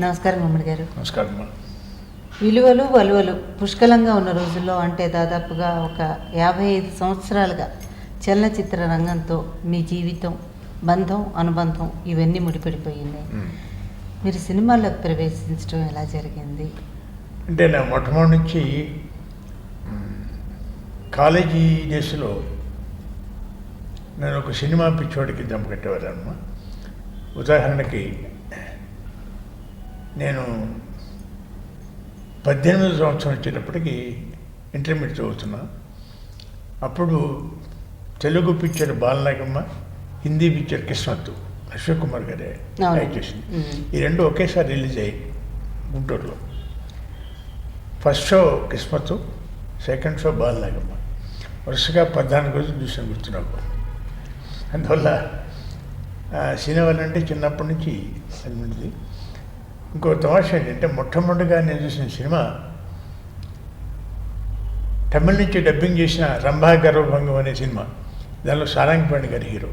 నమస్కారం గుమ్మడి గారు నమస్కారం. విలువలు వలువలు పుష్కలంగా ఉన్న రోజుల్లో అంటే దాదాపుగా ఒక యాభై ఐదు సంవత్సరాలుగా చలనచిత్ర రంగంతో మీ జీవితం బంధం అనుబంధం ఇవన్నీ ముడిపడిపోయింది. మీరు సినిమాల్లోకి ప్రవేశించడం ఎలా జరిగింది అంటే నా మొట్టమొదటి నుంచి కాలేజీ డేస్లో నేను ఒక సినిమా పిచ్చోడికి దెబ్బ కట్టేవారమ్మా ఉదాహరణకి నేను పద్దెనిమిది సంవత్సరం వచ్చేటప్పటికి ఇంటర్మీడియట్ చదువుతున్నా. అప్పుడు తెలుగు పిక్చర్ బాలనాగమ్మ హిందీ పిక్చర్ కిస్మత్ అశోక్ కుమార్ గారే. యాక్ట్ చేసింది. ఈ రెండు ఒకేసారి రిలీజ్ అయ్యాయి గుంటూరులో. First show Kismat second show Balanagamma వరుసగా పద్నాలుగు రోజులు చూసాను గుర్తున్నప్పుడు అందువల్ల సినిమాలు అంటే చిన్నప్పటి నుంచి అది ఇంకో తమాషా ఏంటంటే మొట్టమొదటిగా నేను చూసిన సినిమా తమిళ నుంచి డబ్బింగ్ చేసిన రంభా గర్వభంగం అనే సినిమా. దానిలో సారంగపాణి గారి హీరో.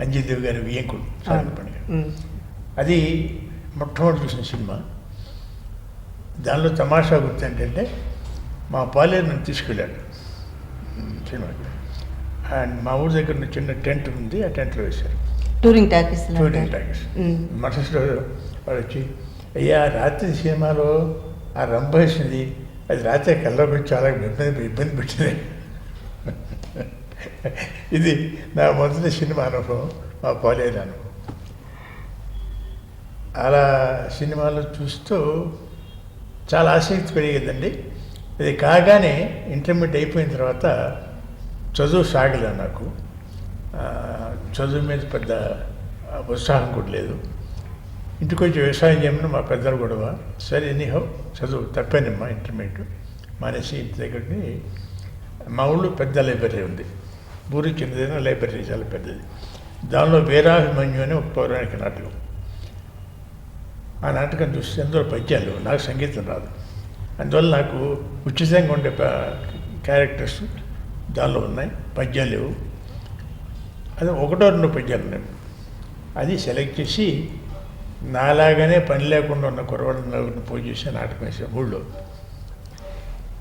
అంజిదేవి గారి వియంకుడు సారంగపాణి గారు. అది మొట్టమొదటి చూసిన సినిమా. దానిలో తమాషా గుర్తు ఏంటంటే మా పాలేరు నన్ను తీసుకెళ్ళాడు. సినిమాకి. అండ్ మా ఊరి దగ్గర చిన్న టెంట్ ఉంది ఆ టెంట్లో వేశారు. టూరింగ్ టాకీస్ షూటింగ్ టాకీస్ మరుసటి రోజు వాడు వచ్చి అయ్యా రాత్రి సినిమాలో ఆ రంభ వేసింది అది రాత్రి పెట్టి చాలా ఇబ్బంది ఇబ్బంది పెట్టింది ఇది నా మొదటి సినిమా అనుభవం మా పాలేరు అనుభవం అలా సినిమాలు చూస్తూ చాలా ఆసక్తి పెరిగేదండి. ఇది కాగానే ఇంటర్మీడియట్ అయిపోయిన తర్వాత చదువు సాగలేదు నాకు. చదువు మీద పెద్ద ఉత్సాహం కూడా లేదు. ఇంటికి వచ్చి వ్యవసాయం చేయమని మా పెద్దలు గొడవ. సరే ఎనీహో చదువు తప్పానమ్మా ఇంటర్మీడియట్ మానేసి ఇంటి దగ్గరికి మా ఊళ్ళో పెద్ద లైబ్రరీ ఉంది. ఊరి చిన్నదైనా లైబ్రరీ చాలా పెద్దది. దానిలో వీరాభిమన్యు అని ఒక పౌరాణిక నాటకం. ఆ నాటకం చూస్తే అందులో పద్యాలు నాకు సంగీతం రాదు. అందువల్ల నాకు ఉచితంగా ఉండే క్యారెక్టర్స్ దానిలో ఉన్నాయి పద్యాలు లేవు. అది ఒకటో రెండు పద్యాలు ఉన్నాయి అది సెలెక్ట్ చేసి నాలాగానే పని లేకుండా ఉన్న కురవాళ్ళని నలుగురిని పూజ చేసి నాటకం వేసాం ఊళ్ళో.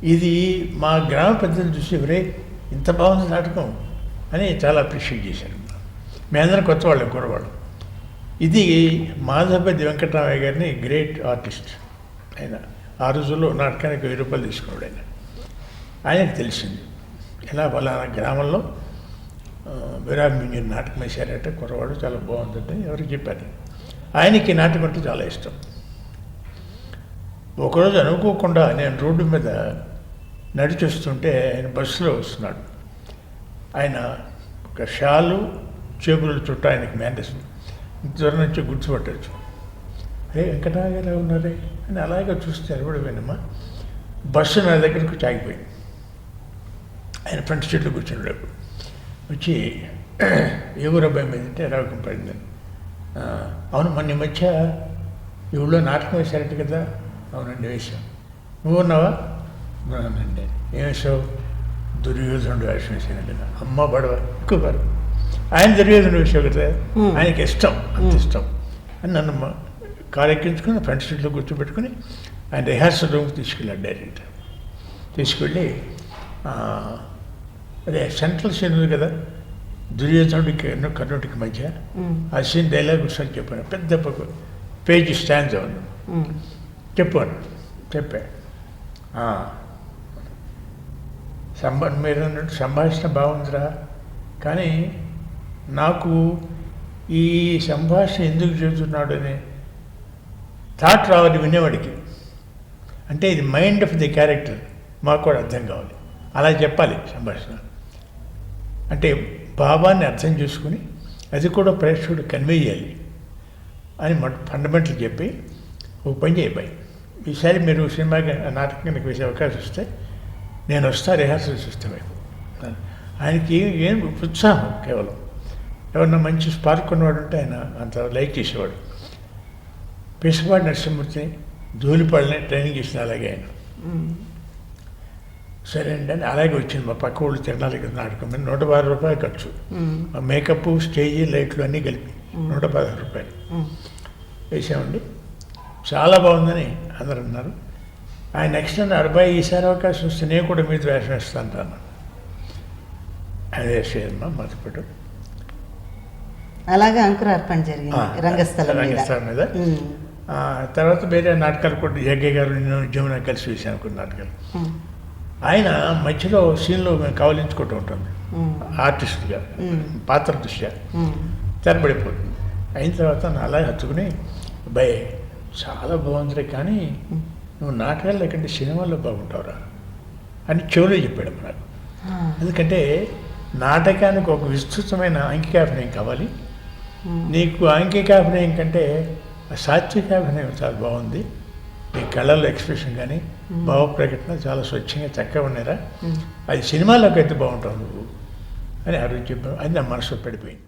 ఇది మా గ్రామ పెద్దలు చూసి ఎవరే ఇంత బాగుంది నాటకం అని చాలా అప్రిషియేట్ చేశారు. మేమందరం కొత్త వాళ్ళు కురవాళ్ళు ఇది మాధవపతి వెంకటరామయ్య గారిని గ్రేట్ ఆర్టిస్ట్ ఆయన ఆ రోజుల్లో నాటకానికి వెయ్యి రూపాయలు తీసుకున్నాడు ఆయన. ఆయనకు తెలిసింది. ఎలా వాళ్ళ గ్రామంలో విరామించిన నాటకం వేశారట కుర్రవాడు చాలా బాగుందంటే ఎవరికి చెప్పారు ఆయనకి నాటకం అంటే చాలా ఇష్టం. ఒకరోజు అనుకోకుండా నేను రోడ్డు మీద నడిచొస్తుంటే ఆయన బస్సులో వస్తున్నాడు. ఆయన ఒక షాలు చేపుల చుట్టూ ఆయనకి మేనేజ్ దూరం నుంచి గుర్తుపట్టచ్చు అరే వెంకటాగారు ఉన్నారే? అని అలాగే చూస్తే నిలబడిపోయినమ్మా బస్సు నా దగ్గరకు చాగిపోయింది ఆయన ఫ్రంట్ సీట్లో కూర్చున్నాడు. అప్పుడు వచ్చి ఏ ఊరు అబ్బాయి మీద అంటే రావకం పడిందని "ఆ, అవును మొన్న మధ్య ఈ ఊళ్ళో నాటకం వేశారట కదా అవునండి వేశాం. నువ్వు ఉన్నావా? అవునండి ఏం వేసావు దుర్యోధనుడు వేషం వేసానండి అమ్మ బడవ ఎక్కువ కాదు ఆయన దుర్యోధనుడు వేసావు కదా. ఆయనకి ఇష్టం అంత. ఇష్టం. అని నన్ను ఎక్కించుకుని ఫ్రంట్ సీట్లో కూర్చోబెట్టుకుని ఆయన రిహార్సల్ రూమ్కి తీసుకెళ్ళాడు డైరెక్ట్. తీసుకెళ్ళి అదే సెంట్రల్ సీన్ ఉంది కదా దుర్యోధనుడికి కర్ణుడికి మధ్య. ఆ సీన్ డైలాగ్ ఒకసారి చెప్పాను. పెద్ద పేజ్ స్టాండ్ ఉంది ఉమ్. చెప్పాను చెప్పా. సంభా మీరు అన్నట్టు సంభాషణ బాగుందిరా. కానీ నాకు ఈ సంభాషణ ఎందుకు చెబుతున్నాడు అనే థాట్ రావాలి వినేవాడికి. అంటే ఇది మైండ్ ఆఫ్ ది క్యారెక్టర్ మాకు కూడా అర్థం కావాలి. అలా చెప్పాలి సంభాషణ. అంటే భావాన్ని అర్థం చేసుకుని అది కూడా ప్రేక్షకుడు కన్వే చేయాలి అని మొట్ట ఫండమెంటల్ చెప్పి ఒక పని చేయబాయి. ఈసారి మీరు సినిమాకి నాటకానికి వేసే అవకాశం వస్తే నేను వస్తా రిహార్సల్ చూస్తే ఆయనకి ఏం ఉత్సాహం కేవలం. ఎవరన్నా మంచి స్పార్క్ ఉన్నవాడు ఉంటే ఆయన అంత లైక్ చేసేవాడు. పిసపాటి నరసింహమూర్తిని ధూళిపాళ్ళని ట్రైనింగ్ చేసిన అలాగే ఆయన. సరే అండి అని అలాగే వచ్చింది. మా పక్క ఊళ్ళు తిరణాలి కదా నాటకం మీద నూట పది రూపాయలు ఖర్చు. మేకప్ స్టేజీ లైట్లు అన్నీ కలిపి. నూట పదహారు రూపాయలు. వేసామండి. చాలా బాగుందని అందరు అన్నారు. ఆయన నెక్స్ట్ అన్న అబ్బాయి ఈసారి అవకాశం వస్తే నేను కూడా మీతో వేషం వేస్తాను. అదే సినిమా మొదలుపెట్టు అలాగే అంకురార్పణ జరిగింది రంగస్థలం మీద. రంగస్థలం మీద. తర్వాత వేరే నాటకాలు కూడా యజ్ఞ గారు నేను జమున కలిసి వేసాను కొన్ని నాటకాలు. ఆయన మధ్యలో సీన్లో మేము కవలించుకుంటూ ఉమ్. ఆర్టిస్ట్గా. పాత్ర దృష్ట్యా. తెరబడిపోతుంది అయిన తర్వాత అలా హత్తుకుని భయ్ చాలా బాగుంది కానీ నువ్వు నాటకాల్లో కంటే సినిమాల్లో బాగుంటావురా అని చెవులో చెప్పాడు నాకు. ఎందుకంటే నాటకానికి ఒక విస్తృతమైన అంకికాభినయం కావాలి. నీకు అంకికాభినయం కంటే సాత్వికాభినయం చాలా బాగుంది నీ కళ్ళల్లో ఎక్స్ప్రెషన్ కానీ భావ ప్రకటన చాలా స్వచ్ఛంగా చక్కగా ఉన్నారా. అది సినిమాలోకి అయితే బాగుంటావు నువ్వు అని ఆ రోజు చెప్పాను అది నా మనసులో పడిపోయింది.